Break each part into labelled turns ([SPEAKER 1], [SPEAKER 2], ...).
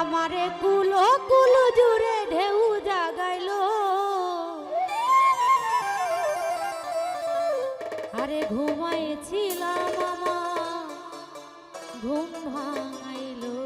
[SPEAKER 1] আমারে কুলো কুলো জুড়ে ঢেউ জাগাইল। আরে ঘুমাইছিলাম আমা ঘুম ভাঙাইলো।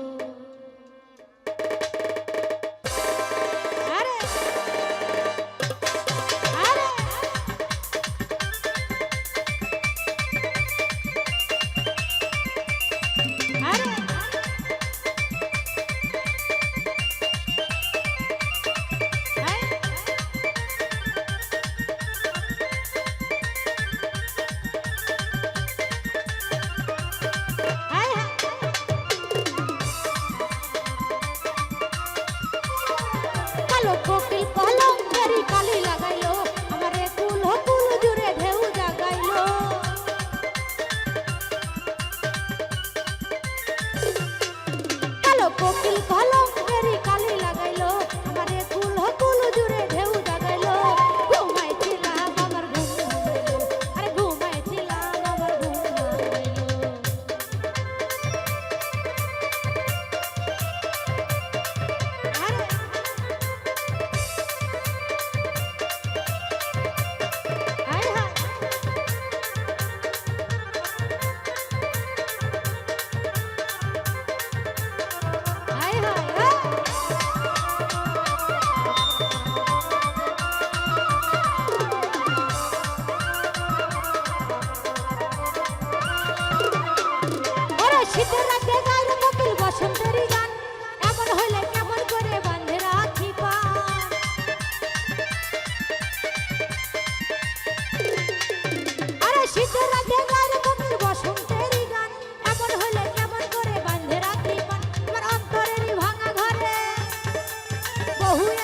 [SPEAKER 1] Oh, yeah.